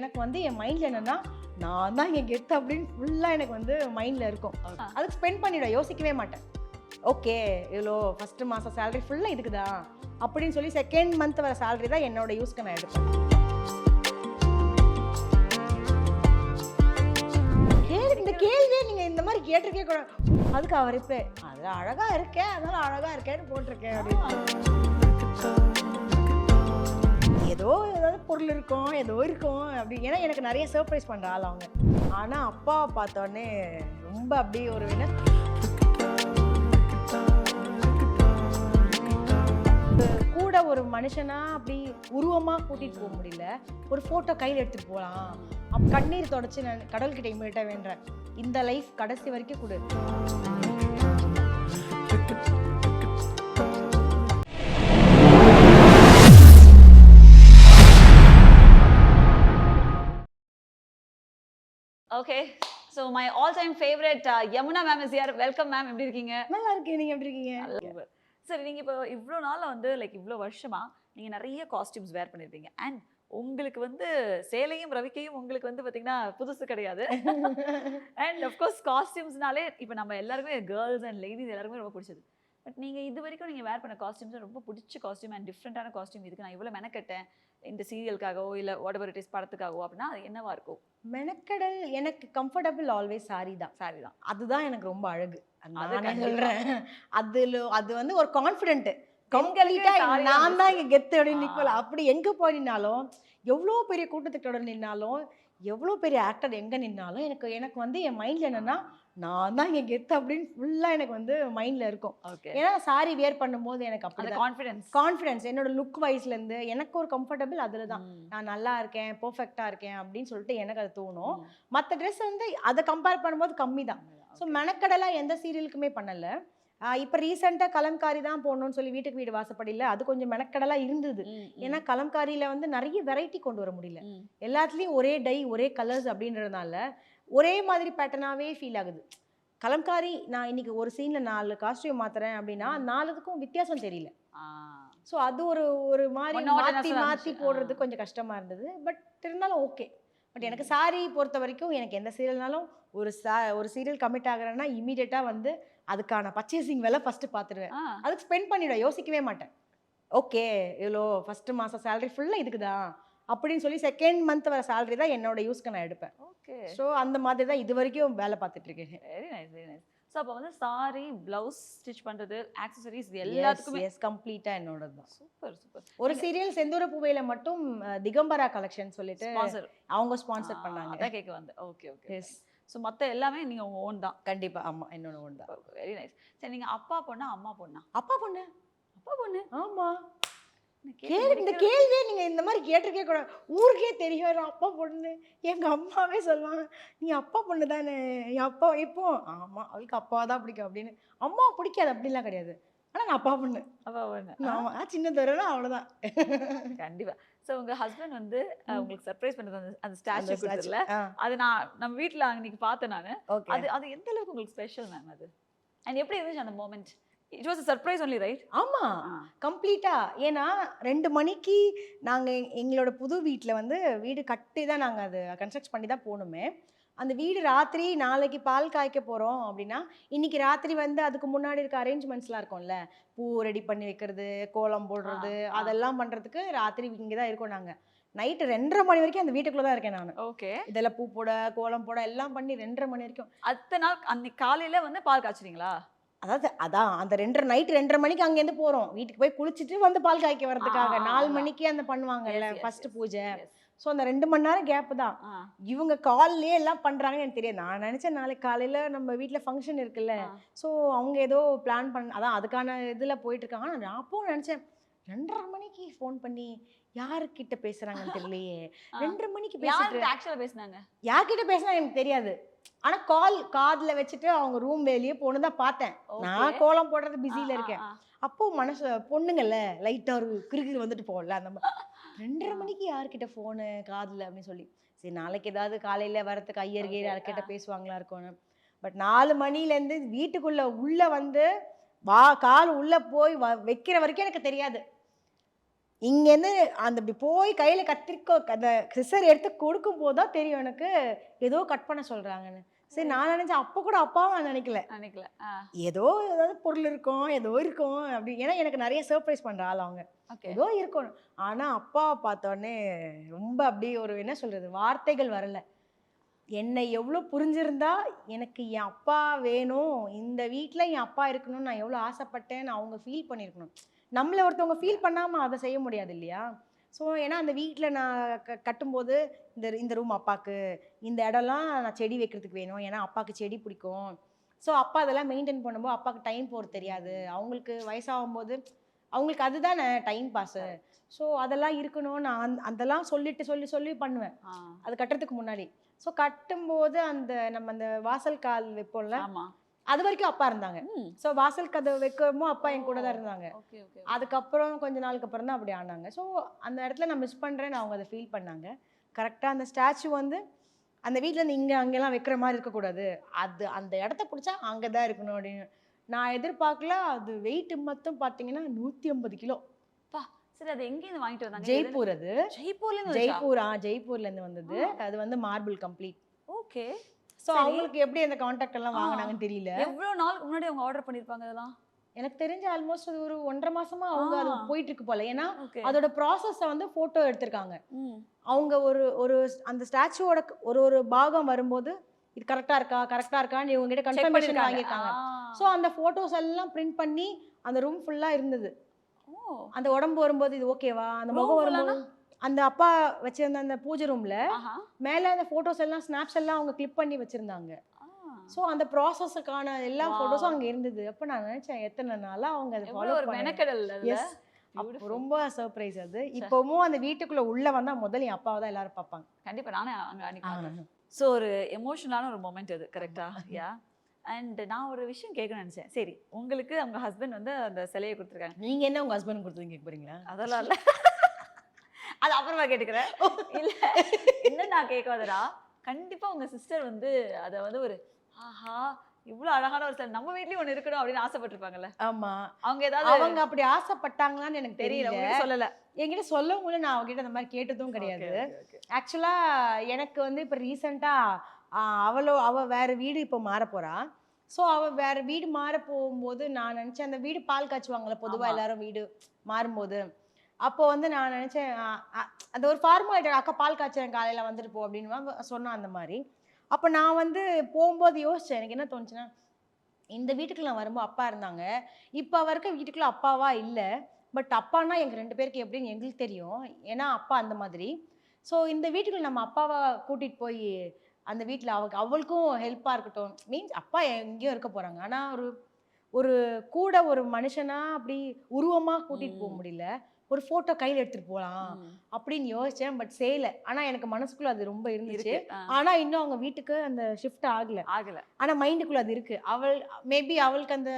எனக்கு வந்து என் மைண்ட்ல என்னன்னா நான் தான் என் கெத்து அப்படின்னு ஃபுல்லா எனக்கு வந்து மைண்ட்ல இருக்கும். அதுக்கு ஸ்பெண்ட் பண்ணிடுவேன் யோசிக்கவே மாட்டேன். ஓகே இவ்வளோ ஃபர்ஸ்ட் மாசம் சேலரி ஃபுல்லா இதுக்கு தான் அப்படின்னு சொல்லி செகண்ட் மந்த் வர சேலரி தான் என்னோட யூஸ்க்கு நான் எடுப்பேன். இந்த கேள்வியே நீங்க இந்த மாதிரி கேட்டிருக்கே கூட அதுக்கு அவர் இப்போ அது அழகா இருக்கேன் அதனால அழகா இருக்கேன்னு போட்டிருக்கேன் அப்படின்னு. பொருள் இருக்கும் ஏதோ இருக்கும் அப்படி. ஏன்னா எனக்கு நிறைய சர்ப்ரைஸ் பண்ணுற ஆள் அவங்க. ஆனால் அப்பாவை பார்த்தோன்னே ரொம்ப அப்படியே ஒரு என்ன? கூட ஒரு மனுஷனா அப்படி உருவமா கூட்டிட்டு போக முடியல. ஒரு போட்டோ கையில் எடுத்துட்டு போகலாம் அப் கண்ணீர் தொடச்சு நான் கடவுள்கிட்ட இமிட்ட வேண்டேன் இந்த லைஃப் கடைசி வரைக்கும் கொடு. Okay so my all time favourite Yamuna ma'am is யார் வெல்கம் மேம் எப்படி இருக்கீங்க? நல்லா இருக்கு நீங்க எப்படி இருக்கீங்க? சரி நீங்கள் இப்போ இவ்வளோ நாளில் வந்து லைக் இவ்வளோ வருஷமா நீங்கள் நிறைய காஸ்டியூம்ஸ் வேர் பண்ணியிருப்பீங்க அண்ட் உங்களுக்கு வந்து சேலையும் ரவிக்கையும் உங்களுக்கு வந்து பார்த்தீங்கன்னா புதுசு கிடையாது. அண்ட் அஃப்கோர்ஸ் காஸ்டியூம்ஸ்னாலே இப்போ நம்ம எல்லாருமே கேர்ள்ஸ் அண்ட் லேடிஸ் எல்லாருமே ரொம்ப பிடிச்சது. பட் நீங்கள் இது வரைக்கும் நீங்கள் வேர் பண்ண காஸ்டியூம்ஸ் ரொம்ப பிடிச்ச காஸ்டியூம் அண்ட் டிஃப்ரெண்ட்டான காஸ்டியூம் இதுக்கு நான் இவ்வளோ மெனக்கட்டேன். இந்த சீரியலுக்காகவோ இல்லை வாட் இஸ் படத்துக்காகவோ அப்படின்னா அது என்னவா இருக்கும்? மெனக்கடல் எனக்கு கம்ஃபர்டபுள் ஆல்வேஸ் சாரி தான். சாரி தான். அதுதான் எனக்கு ரொம்ப அழகு. நானே. சொல்றேன். அதுல அது வந்து ஒரு கான்ஃபிடென்ட் பெண்களுக்கு கம்ப்ளீட்டா நான் தான் இங்க கெத்து அப்படின்னு ஆ. நிக்கல அப்படி எங்க போய் நின்னாலும் எவ்வளோ பெரிய கூட்டத்துக்கிட்ட நின்னாலும் எவ்வளோ பெரிய ஆக்டர் எங்க நின்னாலும் எனக்கு எனக்கு வந்து என் மைண்ட்ல என்னன்னா நான் தான் இங்க கெத்து அப்படின்னு ஃபுல்லா எனக்கு வந்து மைண்ட்ல இருக்கும். ஏன்னா சாரி வியர் பண்ணும்போது எனக்கு அப்படி கான்ஃபிடன்ஸ் கான்ஃபிடன்ஸ் என்னோட லுக் வைஸ்ல இருந்து எனக்கு ஒரு கம்ஃபர்டபுள் அதுல தான் நான் நல்லா இருக்கேன் பெர்ஃபெக்டா இருக்கேன் அப்படின்னு சொல்லிட்டு எனக்கு அது தோணும். மற்ற ட்ரெஸ் வந்து அதை கம்பேர் பண்ணும்போது கம்மி தான் ஸோ மெனக்கடலாம் எந்த சீரியலுக்குமே பண்ணல. இப்போ ரீசெண்டாக கலம்காரி தான் போடணும்னு சொல்லி வீட்டுக்கு வீடு வாசப்படியில் அது கொஞ்சம் மெனக்கடலாக இருந்தது. ஏன்னா கலம்காரியில் வந்து நிறைய வெரைட்டி கொண்டு வர முடியல. எல்லாத்துலேயும் ஒரே டை ஒரே கலர்ஸ் அப்படின்றதுனால ஒரே மாதிரி பேட்டர்னாகவே ஃபீல் ஆகுது. கலம்காரி நான் இன்னைக்கு ஒரு சீனில் நாலு காஸ்டியூம் மாத்துறேன் அப்படின்னா நாலுக்கும் வித்தியாசம் தெரியல. ஸோ அது ஒரு ஒரு மாதிரி மாற்றி மாற்றி. போடுறது. கொஞ்சம் கஷ்டமா இருந்தது. பட் இருந்தாலும் ஓகே பட் எனக்கு சாரி பொறுத்த வரைக்கும் எனக்கு எந்த சீரியல்னாலும் ஒரு சா ஒரு சீரியல் கமிட் ஆகுறேன்னா இமீடியட்டாக வந்து அதுக்கான பர்ச்சேசிங் விலை ஃபஸ்ட்டு பார்த்துருவேன் அதுக்கு ஸ்பெண்ட் பண்ணிடுவேன் யோசிக்கவே மாட்டேன். ஓகே இவ்வளோ ஃபஸ்ட்டு மாதம் சேலரி ஃபுல்லாக இதுக்கு தான் அப்படின்னு சொல்லி செகண்ட் மந்த் வர சேலரி தான் என்னோட யூஸ்க்கு நான் எடுப்பேன். ஓகே ஸோ அந்த மாதிரி தான் இது வரைக்கும் வேலை பார்த்துட்டு இருக்கேன். Very nice very nice so அப்போ வந்து சாரி பிளவுஸ் ஸ்டிச் பண்றது ஆக்சசரிஸ் எல்லாத்துக்குமே எஸ் கம்ப்ளீட்டாக என்னோட தான். சூப்பர் சூப்பர் ஒரு சீரியல் செந்தூர பூவையில மட்டும் திகம்பரா கலெக்ஷன் சொல்லிட்டு அவங்க ஸ்பான்சர் பண்ணாங்க. அதான் கேட்க வந்து ஓகே ஓகே எஸ் ஸோ மற்ற எல்லாமே நீங்க உங்க ஓன் தான். கண்டிப்பா ஆமா என்னோட ஒன்று தான். வெரி நைஸ் சரி நீங்க அப்பா பொண்ணா அம்மா பொண்ணா? அப்பா பொண்ணு. அப்பா பொண்ணு? ஆமா. நான் கேட்டு கேள்வி இந்த கேள்வியே நீங்க இந்த மாதிரி கேட்டிருக்கே கூட ஊருக்கே தெரியும். அப்பா பொண்ணு. எங்க அம்மாவே சொல்லுவாங்க நீ அப்பா பொண்ணு தானே? என் அப்பா இப்போ? ஆமா அவளுக்கு அப்பா தான் பிடிக்கும் அப்படின்னு. அம்மா பிடிக்காது அப்படிலாம் கிடையாது. ஆனா நான் அப்பா பொண்ணு. அப்பா பொண்ணு. நான் ஆமா நான் சின்ன தூரம் அவ்வளவுதான். கண்டிப்பா. ஸோ உங்க ஹஸ்பண்ட் வந்து. உங்களுக்கு சர்ப்ரைஸ் பண்ணது அந்த அந்த ஸ்டாச்சு ஆ, அது நான் நம்ம வீட்ல அன்னைக்கு பார்த்தேன் நான். அது அது எந்த அளவுக்கு உங்களுக்கு ஸ்பெஷல் மேம் அது? அண்ட் எப்படி இருந்துச்சு அந்த moment it was surprise only right ஆமா. கம்ப்ளீட்டா ஏன்னா ரெண்டு மணிக்கு நாங்க எங்க- எங்களோட புது வீட்ல வந்து வீடு கட்டி தான் நாங்க அது கன்ஸ்ட்ரக்ட் பண்ணி தான் போகணுமே. அந்த வீடு ராத்திரி நாளைக்கு பால் காய்க்க போறோம் அப்படின்னா இன்னைக்கு ராத்திரி வந்து அதுக்கு முன்னாடி இருக்க அரேஞ்ச்மெண்ட்ஸ்லாம் இருக்கும்ல. பூ ரெடி பண்ணி வைக்கிறது கோலம் போடுறது. அதெல்லாம் பண்றதுக்கு ராத்திரி இங்கே தான் இருக்கோம் நாங்க. நைட்டு ரெண்டரை மணி வரைக்கும் அந்த வீட்டுக்குள்ள தான் இருக்கேன் நான். ஓகே. இதெல்லாம் பூ போட கோலம் போட எல்லாம் பண்ணி ரெண்டரை மணி வரைக்கும். அத்தனை நாள் அன்னைக்கு காலையில வந்து பால் காய்ச்சுறீங்களா அதாவது அதான் அந்த ரெண்டரை நைட்டு ரெண்டரை மணிக்கு அங்கேருந்து போறோம் வீட்டுக்கு போய் குளிச்சுட்டு வந்து பால் காய்க்க வரதுக்காக ஆ, நாலு. மணிக்கு அந்த பண்ணுவாங்கல்ல ஃபர்ஸ்ட். பூஜை. ஸோ அந்த ரெண்டு மணி நேரம் கேப் தான். இவங்க கால்லேயே எல்லாம் பண்றாங்கன்னு எனக்கு தெரியாது நான் நினைச்சேன் நாளைக்கு காலையில நம்ம வீட்ல ஃபங்க்ஷன் இருக்குல்ல. ஸோ அவங்க ஏதோ பிளான் பண்ண அதான் அதுக்கான இதுல போயிட்டு இருக்காங்க ஆனா நான் அப்போ நினைச்சேன் ரெண்டரை மணிக்கு ஃபோன் பண்ணி யாருக்கிட்ட பேசுறாங்கன்னு தெரியலையே. ரெண்டரை மணிக்கு பேசிட்டு யார்கிட்ட பேசுனாங்க எனக்கு தெரியாது ஆனா கால் காதுல வச்சுட்டு அவங்க ரூம் வெளியே போனதான் பார்த்தேன் நான். கோலம் போடுறது பிஸியில இருக்கேன். அப்போ மனசு பொண்ணுங்கல்ல லைட்டா ஒரு கிறுகிறு வந்துட்டு போகல அந்த மாதிரி ரெண்டரை. மணிக்கு யார்கிட்ட ஃபோனு காதுல அப்படின்னு சொல்லி சரி நாளைக்கு ஏதாவது காலையில வரதுக்கு ஐயர் Okay, கீர் யார்கிட்ட. பேசுவாங்களா இருக்கும்னு பட் நாலு மணில இருந்து வீட்டுக்குள்ள உள்ள வந்து வா கால் உள்ள போய் வைக்கிற வரைக்கும் எனக்கு தெரியாது இங்கேருந்து அந்த இப்படி போய் கையில் கத்திரிக்கோ அந்த சிசர் எடுத்து கொடுக்கும் போது தான் தெரியும் எனக்கு ஏதோ கட் பண்ண சொல்கிறாங்கன்னு சரி நான் நினச்சேன் அப்போ கூட அப்பாவும் நான் நினைக்கல. நினைக்கல. ஏதோ ஏதாவது பொருள் இருக்கும் ஏதோ இருக்கும் அப்படி. ஏன்னா எனக்கு நிறைய சர்ப்ரைஸ் பண்ணுற ஆள் அவங்க. ஏதோ இருக்கணும். ஆனால் அப்பாவை பார்த்தோன்னே ரொம்ப அப்படியே ஒரு என்ன சொல்கிறது வார்த்தைகள் வரல. என்னை எவ்வளோ புரிஞ்சிருந்தா எனக்கு என் அப்பா வேணும் இந்த வீட்டில் என் அப்பா இருக்கணும்னு நான் எவ்வளோ ஆசைப்பட்டேன்னு அவங்க ஃபீல் பண்ணியிருக்கணும். நம்மளை ஒருத்தவங்க ஃபீல் பண்ணாமல் அதை செய்ய முடியாது இல்லையா? ஸோ ஏன்னா அந்த வீட்டில் நான் க கட்டும்போது இந்த இந்த ரூம் அப்பாவுக்கு இந்த இடம்லாம் நான் செடி வைக்கிறதுக்கு வேணும். ஏன்னா அப்பாவுக்கு செடி பிடிக்கும். ஸோ அப்பா அதெல்லாம் மெயின்டைன் பண்ணும்போது அப்பாவுக்கு டைம் போகிறது தெரியாது. அவங்களுக்கு வயசாகும் போது அவங்களுக்கு அதுதானே டைம் பாஸு ஸோ அதெல்லாம் இருக்கணும் நான் அந்த- அதெல்லாம் சொல்லிட்டு சொல்லி சொல்லி பண்ணுவேன். அது கட்டுறதுக்கு முன்னாடி. ஸோ கட்டும்போது அந்த நம்ம அந்த வாசல் கால் வைப்போம்ல அது வரைக்கும் அப்பா இருந்தாங்க. ஸோ வாசல் கதவு வைக்கமோ அப்பா என் கூட தான் இருந்தாங்க. அதுக்கப்புறம் கொஞ்ச நாளுக்கு அப்புறம் தான் அப்படி ஆனாங்க. ஸோ அந்த இடத்துல நான் மிஸ் பண்ணுறேன்னு அவங்க அதை ஃபீல் பண்ணாங்க. கரெக்டாக அந்த ஸ்டாச்சு வந்து அந்த வீட்டில் இருந்து இங்கே அங்கெல்லாம் வைக்கிற மாதிரி இருக்கக்கூடாது. அது அந்த இடத்த பிடிச்சா அங்கே தான் இருக்கணும் அப்படின்னு. நான் எதிர்பார்க்கல அது வெயிட் மட்டும் பார்த்தீங்கன்னா நூற்றி ஐம்பது கிலோ. சரி அது எங்க இருந்து வாங்கிட்டு வந்தாங்க? ஜெய்ப்பூர் அது. ஜெய்ப்பூர்ல இருந்து ஜெய்ப்பூர் ஆ ஜெய்ப்பூர்லேருந்து வந்தது. அது வந்து மார்பிள் கம்ப்ளீட் ஓகே. ஸோ. அவங்களுக்கு எப்படி அந்த காண்டாக்ட் எல்லாம். வாங்கினாங்கன்னு தெரியல. எவ்வளவு நாளுக்கு முன்னாடி அவங்க ஆர்டர் பண்ணிருப்பாங்க இதெல்லாம் எனக்கு தெரிஞ்ச ஆல்மோஸ்ட் அது ஒரு ஒன்றரை மாசமா அவங்க அது. போயிட்டு இருக்கு போல. ஏன்னா அதோட ப்ராசஸை வந்து ஃபோட்டோ எடுத்திருக்காங்க. அவங்க ஒரு ஒரு அந்த ஸ்டாச்சுவோட ஒரு ஒரு பாகம் வரும்போது இது கரெக்டா இருக்கா கரெக்டா இருக்கான்னு இவங்க கிட்ட கன்ஃபர்மேஷன் வாங்கியிருக்காங்க. ஸோ அந்த ஃபோட்டோஸ் எல்லாம் பிரிண்ட் பண்ணி அந்த ரூம் ஃபுல்லா இருந்தது. அந்த உடம்பு வரும்போது இது ஓகேவா அந்த முகம்? வரும்போது அந்த அப்பா வச்சிருந்த அந்த பூஜை ரூம்ல மேல அந்த ஃபோட்டோஸ் எல்லாம் ஸ்னாப்ஸ் எல்லாம் அவங்க கிளிப் பண்ணி வச்சிருந்தாங்க. ஸோ அந்த ப்ராசஸுக்கான எல்லா. ஃபோட்டோஸும் அங்க இருந்தது. அப்ப நான் நினைச்சேன் எத்தனை நாளா அவங்க அதை ஃபாலோ மெனக்கெடல் எஸ். ரொம்ப சர்ப்ரைஸ் அது. இப்பவும் அந்த வீட்டுக்குள்ள உள்ள வந்தா முதல்ல என் அப்பாவை தான் எல்லாரும் பார்ப்பாங்க. கண்டிப்பா நானே அங்க ஸோ ஒரு எமோஷனலான ஒரு மொமெண்ட் அது கரெக்டா யா அண்ட் நான் ஒரு விஷயம் கேட்கணும்னு நினைச்சேன். சரி உங்களுக்கு அவங்க ஹஸ்பண்ட் வந்து அந்த சிலையை கொடுத்துருக்காங்க. நீங்க என்ன உங்க ஹஸ்பண்ட் கொடுத்தீங்க கேட்க போறீங்களா? அதெல்லாம் இல்ல. அது அப்புறமா கேட்டுக்கிறேன். இல்ல. என்ன நான் கேட்க வந்தடா கண்டிப்பா உங்க சிஸ்டர் வந்து அதை வந்து ஒரு ஆஹா இவ்வளவு அழகான ஒரு சிலை நம்ம வீட்லயும் ஒண்ணு இருக்கணும் அப்படின்னு ஆசைப்பட்டிருப்பாங்கல்ல. ஆமா. அவங்க ஏதாவது அவங்க அப்படி ஆசைப்பட்டாங்களான்னு எனக்கு தெரியல சொல்லல. என்கிட்ட சொல்லவும் இல்லை நான் அவகிட்ட அந்த மாதிரி கேட்டதும் கிடையாது. ஆக்சுவலா எனக்கு வந்து இப்போ ரீசெண்டா அவளோ அவ வேற வீடு இப்போ மாற போறா ஸோ அவ வேற வீடு மாற போகும்போது நான் நினைச்சேன் அந்த வீடு பால் காய்ச்சுவாங்கல்ல பொதுவா. எல்லாரும் வீடு மாறும்போது. அப்போ வந்து நான் நினைச்சேன் அது ஒரு ஃபார்மாலிட்டி அக்கா பால் காய்ச்சேன் காலையில வந்துட்டு போ அப்படின்னு சொன்னா அந்த மாதிரி. அப்போ நான் வந்து போகும்போது யோசிச்சேன் எனக்கு என்ன தோணுச்சுன்னா இந்த வீட்டுக்கு நான் வரும்போது அப்பா இருந்தாங்க. இப்போ வரைக்கும் வீட்டுக்குள்ள அப்பாவா இல்லை. பட் அப்பான்னா எங்க ரெண்டு பேருக்கு எப்படின்னு எங்களுக்கு தெரியும். ஏன்னா அப்பா அந்த மாதிரி. ஸோ இந்த வீட்டுக்குள்ள நம்ம அப்பாவை கூட்டிட்டு போய் அந்த வீட்டில் அவளுக்கு அவளுக்கும் ஹெல்ப்பாக இருக்கட்டும். மீன்ஸ் அப்பா எங்கேயோ இருக்க போறாங்க. ஆனா ஒரு ஒரு கூட ஒரு மனுஷனா அப்படி உருவமா கூட்டிட்டு போக. முடியல. ஒரு போட்டோ கையில எடுத்துட்டு போகலாம் அப்படின்னு யோசிச்சேன் பட் செய்யல. ஆனா எனக்கு மனசுக்குள்ள அது ரொம்ப இருந்துச்சு. ஆனா இன்னும் அவங்க வீட்டுக்கு அந்த ஷிஃப்ட் ஆகல. ஆகல. ஆனா மைண்டுக்குள்ள அது இருக்கு. அவள் மேபி அவளுக்கு அந்த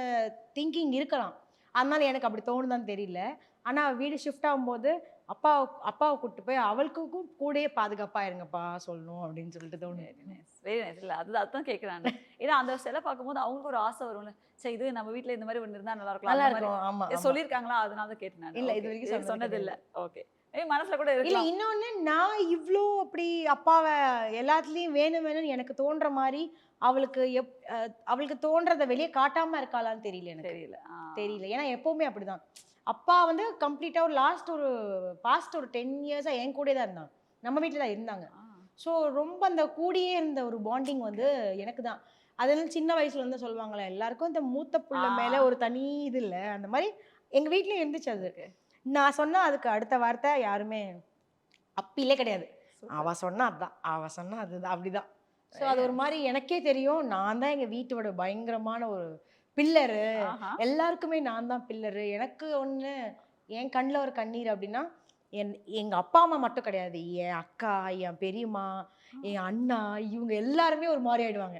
திங்கிங் இருக்கலாம். அதனால எனக்கு அப்படி தோணுதான்னு தெரியல. ஆனா அவ வீடு ஷிஃப்ட் ஆகும்போது அப்பா அப்பாவை கூப்பிட்டு போய் அவளுக்கும் கூடயே பாதுகாப்பா இருங்கப்பா சொல்லணும் அப்படின்னு சொல்லிட்டு தோணுது. வெரி நைஸ் இல்ல. அது அதான் கேட்குறாங்க ஏன்னா அந்த சிலை பார்க்கும்போது அவங்களுக்கு ஒரு ஆசை வரும்ல. சரி இது நம்ம வீட்ல இந்த மாதிரி ஒன்று இருந்தா நல்லா இருக்கலாம். நல்லா இருக்கும் ஆமா ஆமா. சொல்லியிருக்காங்களா? அதனால தான் கேட்டேன் நான். இல்ல. இது வரைக்கும் சொன்னது இல்ல. ஓகே. மனசுல கூட இல்ல இன்னொன்னு நான் இவ்ளோ அப்படி அப்பாவை எல்லாத்துலயும் வேணும் வேணும்னு எனக்கு தோன்ற மாதிரி அவளுக்கு எப் அவளுக்கு தோன்றதை வெளியே காட்டாம இருக்காளான்னு தெரியல எனக்கு. தெரியல. தெரியல. ஏன்னா எப்பவுமே அப்படிதான். அப்பா வந்து கம்ப்ளீட்டா ஒரு லாஸ்ட் ஒரு பாஸ்ட் ஒரு டென் இயர்ஸா என் கூடயே தான் இருந்தாங்க. நம்ம வீட்டில் தான் இருந்தாங்க. ஸோ ரொம்ப அந்த கூடியே இருந்த ஒரு பாண்டிங் வந்து எனக்கு தான். அதெல்லாம் சின்ன வயசுல இருந்து சொல்லுவாங்களே எல்லாருக்கும் இந்த மூத்த புள்ள. மேல ஒரு தனி இது இல்ல. அந்த மாதிரி எங்க வீட்லயும் இருந்துச்சு அது. நான் சொன்னா அதுக்கு அடுத்த வார்த்தை யாருமே அப்பிலே கிடையாது. Super. அவ சொன்னா அதுதான் அவ சொன்னா அதுதான் அப்படிதான். ஸோ அது ஒரு மாதிரி எனக்கே தெரியும். நான் தான் எங்க வீட்டோட பயங்கரமான ஒரு பில்லரு. எல்லாருக்குமே நான் தான் பில்லரு. எனக்கு ஒன்று என் கண்ணில் ஒரு கண்ணீர் அப்படின்னா என் எங்கள் அப்பா அம்மா மட்டும் கிடையாது. என் அக்கா என் பெரியம்மா என் அண்ணா இவங்க எல்லாருமே ஒரு மாதிரி ஆயிடுவாங்க.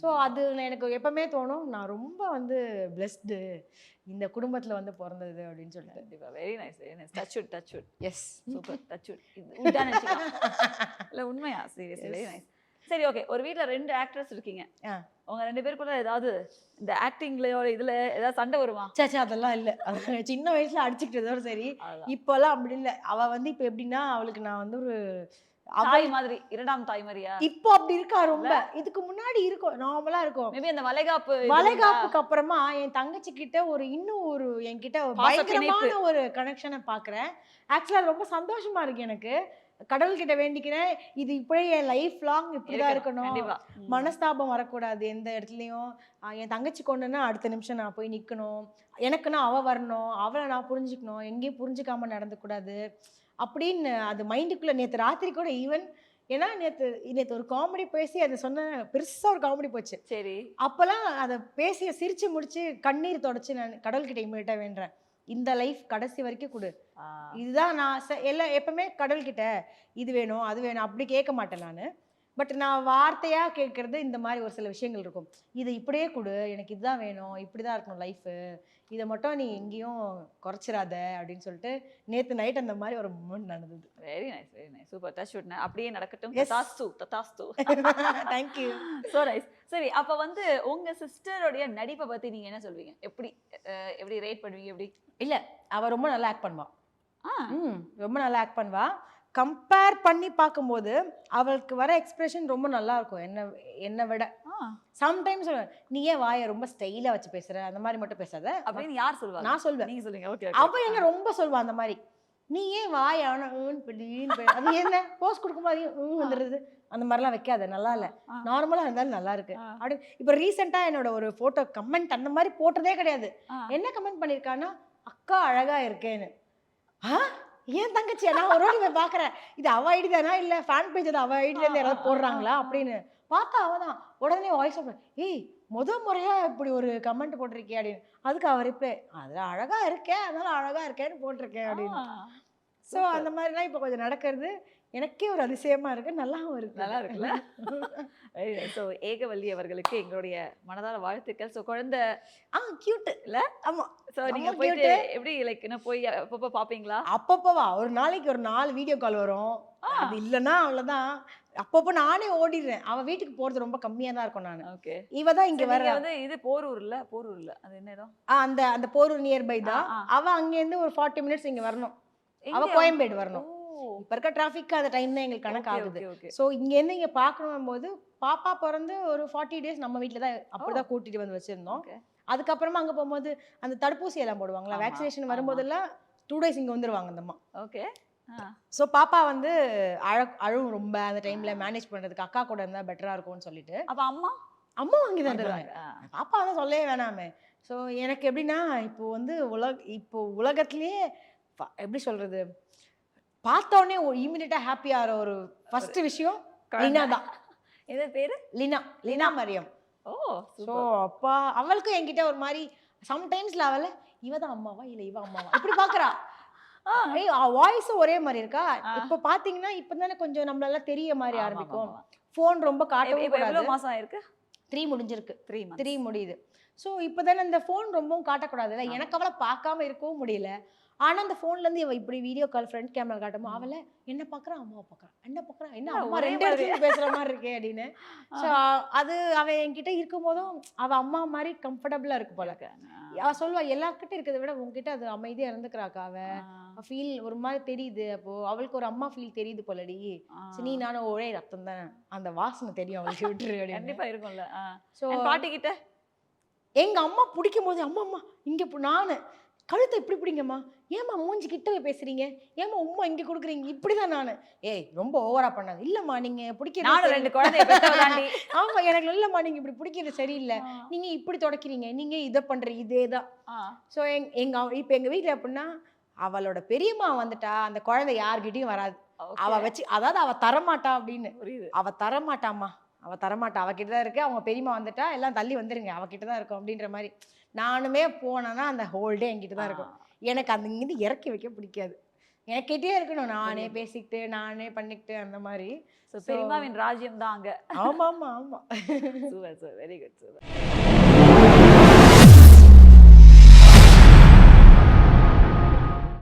ஸோ அது எனக்கு எப்பவுமே தோணும் நான் ரொம்ப வந்து பிளெஸ்டு இந்த குடும்பத்தில் வந்து பிறந்தது அப்படின்னு சொல்லிட்டு. கண்டிப்பா. Very nice very nice touch wood touch wood yes super touch வச்சுக்கலாம் இல்ல உண்மையா? சீரியஸ் வெரி நைஸ் சரி ஓகே ஒரு வீட்ல ரெண்டு ஆக்ட்ரஸ் இருக்கீங்க. உங்க ரெண்டு பேருக்குள்ள ஏதாவது இந்த ஆக்டிங்லயோ இதுல ஏதாவது சண்டை வருமா? சேச்சா அதெல்லாம் இல்ல. சின்ன வயசுல அடிச்சுக்கிட்டதோட சரி. இப்போலாம் அப்படி இல்ல. அவ வந்து இப்ப எப்படின்னா அவளுக்கு நான் வந்து ஒரு தாய் மாதிரி இரண்டாம் தாய் மாதிரியா? இப்போ அப்படி இருக்கா ரொம்ப. இதுக்கு முன்னாடி இருக்கும் நார்மலா இருக்கும் மேபி அந்த வளைகாப்பு வளைகாப்புக்கு அப்புறமா என் தங்கச்சி கிட்ட ஒரு இன்னும் ஒரு என்கிட்ட பயங்கரமான ஒரு கனெக்ஷனை பாக்குறேன். ஆக்சுவலா ரொம்ப சந்தோஷமா இருக்கு எனக்கு. கடவுள்கிட்ட வேண்டிக்கிறேன். இது இப்படியே என் லைஃப் லாங் இப்படிதான் இருக்கணும். மனஸ்தாபம் வரக்கூடாது எந்த இடத்துலயும். என் தங்கச்சி கொண்டுன்னா அடுத்த நிமிஷம் நான் போய் நிக்கணும். எனக்குன்னா அவ வரணும். அவளை நான் புரிஞ்சுக்கணும். எங்கேயும் புரிஞ்சுக்காம நடந்துக்கூடாது அப்படின்னு அது மைண்டுக்குள்ள நேத்து ராத்திரி கூட ஈவன் ஏன்னா நேத்து நேத்து ஒரு காமெடி பேசி அதை சொன்ன பெருசா ஒரு காமெடி போச்சு. சரி. அப்போல்லாம் அதை பேசி சிரிச்சு முடிச்சு கண்ணீர் தொடச்சு நான் கடவுள்கிட்ட இமீடியட்டாக வேண்டுறேன். இந்த லைஃப் கடைசி வரைக்கும் கொடு. இதுதான் நான் எல்லாம் எப்பவுமே கடவுள்கிட்ட இது வேணும் அது வேணும் அப்படி கேட்க மாட்டேன் நான் பட் நான் வார்த்தையாக கேட்கறது இந்த மாதிரி ஒரு சில விஷயங்கள் இருக்கும். இது இப்படியே கொடு எனக்கு இதுதான் வேணும் இப்படி தான் இருக்கணும் லைஃபு இதை மட்டும் நீ எங்கேயும் குறைச்சிராத அப்படின்னு சொல்லிட்டு நேற்று நைட் அந்த மாதிரி ஒரு மூமெண்ட் நடந்தது. Very nice very nice super touch விட்ன அப்படியே நடக்கட்டும். Yes. ததாஸ்து ததாஸ்து. தேங்க்யூ சோ நைஸ் சரி அப்ப வந்து உங்க சிஸ்டருடைய நடிப்பை பத்தி நீங்க என்ன சொல்வீங்க? எப்படி எப்படி ரேட் பண்ணுவீங்க எப்படி? இல்லை அவள் ரொம்ப நல்லா ஆக்ட் பண்ணுவாள் ஆ. ரொம்ப நல்லா ஆக்ட் பண்ணுவா. கம்பேர் பண்ணி பார்க்கும்போது அவளுக்கு வர எக்ஸ்பிரஷன் ரொம்ப நல்லா இருக்கும் என்ன என்னை விட. சம்டைம்ஸ் நீ ஏன் வாயை ரொம்ப ஸ்டைலாக வச்சு பேசுற? அந்த மாதிரி மட்டும் பேசாத. அப்படின்னு யார் சொல்லுவாங்க? நான் சொல்வேன் நீங்க சொல்லுங்க. ஓகே அவ என்ன ரொம்ப சொல்வா அந்த மாதிரி. நீ ஏன் வாய் அது என்ன? போஸ்ட் கொடுக்கும்போது வந்துடுது அந்த மாதிரிலாம் வைக்காத. நல்லா இல்லை. நார்மலாக இருந்தாலும் நல்லா இருக்கு. அப்படி இப்போ ரீசெண்டாக என்னோட ஒரு ஃபோட்டோ கமெண்ட் அந்த மாதிரி போட்டதே கிடையாது. என்ன கமெண்ட் பண்ணியிருக்கான்னா அக்கா அழகா இருக்கேன்னு. ஆ? ஏன் தங்கச்சி? நான் ஒரு வாட்டி போய் பார்க்குறேன். இது அவ ஐடி தானா? இல்லை ஃபேன் பேஜ் அது அவ ஐடியிலேருந்து யாராவது போடுறாங்களா. அப்படின்னு பார்த்தா அவ தான். உடனே வாய்ஸ் ஏய் முத முறையா இப்படி ஒரு கமெண்ட் போட்டிருக்கே அப்படின்னு. அதுக்கு அவர் ரிப்ளை அது அழகா இருக்கேன் அதனால அழகா இருக்கேன்னு போட்டிருக்கேன் அப்படின்னு. ஸோ. அந்த மாதிரிலாம் இப்போ கொஞ்சம் நடக்கிறது. எனக்கே ஒரு அதிசயமா இருக்கு நல்லாவும் இருக்கு. நல்லா இருக்குல்ல? ஸோ ஏகவல்லி அவர்களுக்கு எங்களுடைய மனதார வாழ்த்துக்கள். ஸோ குழந்தை ஆ கியூட் இல்ல? ஆமா. ஸோ நீங்க ரொம்ப போயிட்டு எப்படி லைக் என்ன போய் அப்பப்போ பாப்பீங்களா? அப்பப்போவா ஒரு நாளைக்கு ஒரு நாலு வீடியோ கால் வரும். அது இல்லைன்னா அவ்வளோதான் அப்பப்போ நானே ஓடிடுறேன். அவ வீட்டுக்கு போறது ரொம்ப கம்மியா தான் இருக்கும் நான். ஓகே இவ தான் இங்க வர வந்து இது போரூர்ல? போரூர்ல. அது என்ன இடம்? அந்த அந்த போரூர் நியர்பை தான். அவ அங்கேருந்து ஒரு ஃபார்ட்டி மினிட்ஸ் இங்க வரணும். அவ எங்க? கோயம்பேடு வரணும். இப்ப இருக்க டிராஃபிக் அந்த டைம் தான் எங்களுக்கு கணக்கு okay, ஆகுது. okay, okay. ஸோ இங்கேருந்து இங்கே பார்க்கணும் போது பாப்பா பிறந்து ஒரு ஃபார்ட்டி டேஸ் நம்ம வீட்டில் தான் அப்படிதான் கூட்டிட்டு வந்து வச்சிருந்தோம். அதுக்கப்புறமா அங்கே போகும்போது அந்த தடுப்பூசி எல்லாம் போடுவாங்களா வேக்சினேஷன். வரும்போதெல்லாம் டூ டேஸ் இங்கே வந்துருவாங்க அந்த அம்மா. ஓகே ஸோ பாப்பா வந்து அழ அழுவும் ரொம்ப அந்த டைம்ல மேனேஜ் பண்றதுக்கு அக்கா கூட இருந்தால் பெட்டரா இருக்கும்னு சொல்லிட்டு. அப்ப அம்மா? அம்மா வாங்கி தான். பாப்பா தான் சொல்லவே வேணாமே. ஸோ எனக்கு எப்படின்னா இப்போ வந்து உலக இப்போ உலகத்திலேயே எப்படி சொல்றது? பார்த்த உடனே இமீடியட்டா ஹாப்பி ஆகிற ஒரு ஃபர்ஸ்ட் விஷயம் லினா தான். இது பேரு? Lina Lina Mariam. ஓ ஸோ அப்பா அவளுக்கும் என்கிட்ட ஒரு மாதிரி சம்டைம்ஸ்ல அவள இவ தான் அம்மாவா? இல்ல இவ அம்மாவா? இப்படி பாக்குறா. ஏய் வாய்ஸும் ஒரே மாதிரி இருக்கா. இப்போ பாத்தீங்கன்னா இப்பதானே கொஞ்சம் நம்மளால தெரிய மாதிரி ஆரம்பிக்கும். ஃபோன் ரொம்ப இப்ப இப்ப கூடாது. மாசம் ஆயிருக்கு? த்ரீ முடிஞ்சிருக்கு. த்ரீ த்ரீ முடியுது. ஸோ இப்போதானே இந்த ஃபோன் ரொம்பவும் காட்டக்கூடாதுல்ல? ஆமா. எனக்கு அவளை பார்க்காம இருக்கவும் முடியல. ஆனா அந்த ஃபோன்ல இருந்து இவ இப்படி வீடியோ கால் ஃப்ரண்ட் கேமரா காட்டுமோ. அவளை என்ன பாக்குறா? அம்மாவை பாக்குறா? என்ன பாக்குறா? என்ன அம்மா ரெண்டு. இடத்துல பேசுற மாதிரி இருக்கே அப்படின்னு. ஸோ அது அவ என்கிட்ட இருக்கும் போதும் அவ அம்மா மாதிரி கம்ஃபர்டபுளா இருக்கு போல. அவ சொல்லுவா எல்லார்கிட்ட இருக்கிறத விட உங்ககிட்ட அது அமைதியா இருந்துக்கிறாக்கா அவ. ஃபீல் ஒரு மாதிரி தெரியுது அப்போ. அவளுக்கு ஒரு அம்மா ஃபீல் தெரியுது போலடி. நீ நானும் ஒரே ரத்தம் தானே. அந்த வாசனை தெரியும் அவளுக்கு விட்டுரு அப்படின்னு. கண்டிப்பா இருக்கும்ல ஸோ பாட்டி கிட்ட எங்க அம்மா பிடிக்கும் போது அம்மா அம்மா இங்க நானு. கழுத்தை இப்படி பிடிங்கம்மா. ஏம்மா மூஞ்சி கிட்டவே பேசுறீங்க? ஏம்மா உம்மா இங்க கொடுக்குறீங்க? இப்படிதான் நானு. ஏய் ரொம்ப ஓவரா பண்ணாது. இல்லம்மா நீங்க பிடிக்கிறது நானும் ரெண்டு தாண்டி ஆமா எனக்கு இல்லம்மா நீங்க இப்படி பிடிக்கிறது சரியில்லை. நீங்க இப்படி தொடக்கிறீங்க. நீங்க இதை பண்றீங்க இதேதான். ஸோ எங் எங்க இப்ப எங்க வீட்ல எப்படின்னா அவளோட பெரியம்மா வந்துட்டா அந்த குழந்தை யார்கிட்டயும் வராது. அவ வச்சு அதாவது அவ தரமாட்டா அப்படின்னு. அவ தரமாட்டாம்மா. அவ தரமாட்டா. அவகிட்ட தான் இருக்கு. அவங்க பெரியம்மா வந்துட்டா. எல்லாம் தள்ளி வந்துருங்க. அவகிட்ட தான் இருக்கும் அப்படின்ற மாதிரி. நானுமே போனேன்னா அந்த ஹோல் டே என்கிட்ட தான் இருக்கும். எனக்கு அந்த இங்கிருந்து இறக்கி வைக்க பிடிக்காது. எனக்கிட்டே இருக்கணும். நானே. பேசிக்கிட்டு நானே பண்ணிக்கிட்டு அந்த மாதிரி. ஸோ பெரியம்மாவின் ராஜ்யம் தான் அங்க. ஆமா ஆமா. ஆமா super super. Very good super.